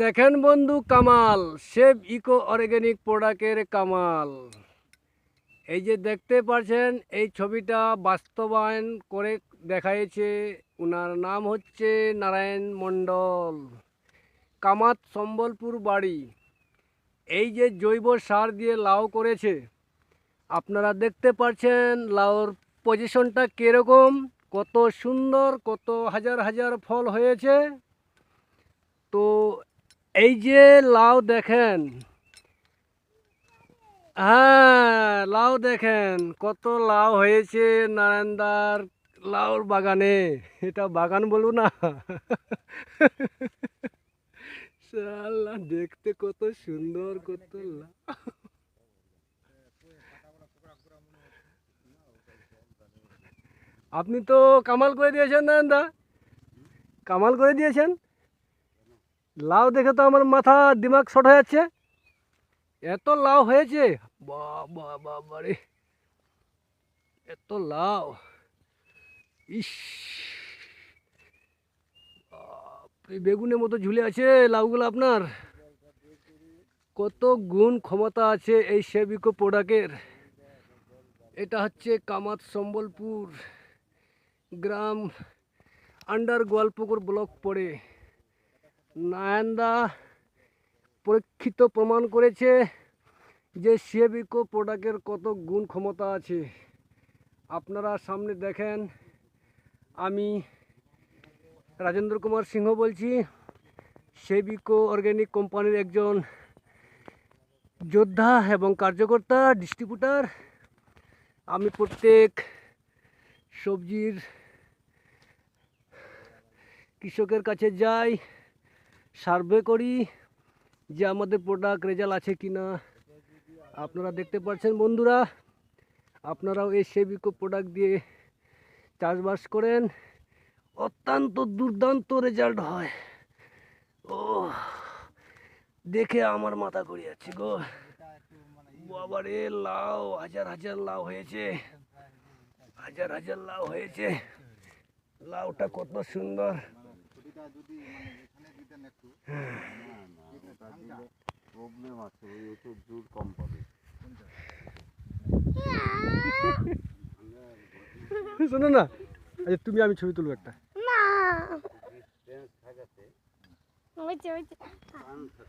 দেখেন বন্ধু Kamal save eco organic প্রোডাক্টের কামাল। এই যে দেখতে পাচ্ছেন, এই ছবিটা বাস্তবায়ন করে দেখাইছে ওনার নাম হচ্ছে নারায়ণ মণ্ডল। কামাত সম্বলপুর বাড়ি। এই যে জৈব সার দিয়ে লাউ করেছে, আপনারা দেখতে পাচ্ছেন লাউর পজিশনটা কীরকম? কত সুন্দর, কত হাজার হাজার ফল হয়েছে। তো এই যে লাউ দেখেন হ্যাঁ লাউ দেখেন, কত লাউ হয়েছে নারায়ণদার লাউর বাগানে। এটা বাগান বলব না। দেখতে কত সুন্দর, কত লাউ। আপনি তো কামাল করে দিয়েছেন, নারায়ণদা। কামাল করে দিয়েছেন? লাউ দেখে তো আমার মাথা দিমাগ শর্ট হয়ে যাচ্ছে। এত লাউ হয়েছে। বাবা এত লাউ। ইস। বেগুনের মতো ঝুলে আছে লাউগুলো আপনার। কত গুণ ক্ষমতা আছে এই সেবিকো প্রোডাক্টের। এটা হচ্ছে কামাত সম্বলপুর। গ্রাম আন্ডার গোয়ালপুকুর ব্লক পড়ে। নায়ন্দা পরীক্ষিত প্রমাণ করেছে যে সিএবিকো প্রোডাক্টের কত গুণ ক্ষমতা আছে। আপনারা সামনে দেখেন, আমি রাজেন্দ্র কুমার সিংহ বলছি সেবিকো অর্গ্যানিক কোম্পানির একজন যোদ্ধা এবং কার্যকর্তা, ডিস্ট্রিবিউটার। আমি প্রত্যেক সবজির কৃষকের কাছে যাই সার্ভে করি যে আমাদের প্রোডাক্ট রেজাল্ট আছে কি না আপনারা দেখতে পাচ্ছেন বন্ধুরা, আপনারাও এই সেবিকো প্রোডাক্ট দিয়ে চাষবাস করেন। অত্যন্ত দুর্দান্ত রেজাল্ট হয়। ও দেখে আমার মাথা ঘুরে যাচ্ছে গো। বাবারে, লাউ, হাজার হাজার লাউ হয়েছে। হাজার হাজার লাউ হয়েছে। লাউটা কত সুন্দর। প্রবলেম আছে ওই ওষুধ জোর কম পাবে। শোনো না আচ্ছা তুমি আমি ছবি তুলবো একটা। না।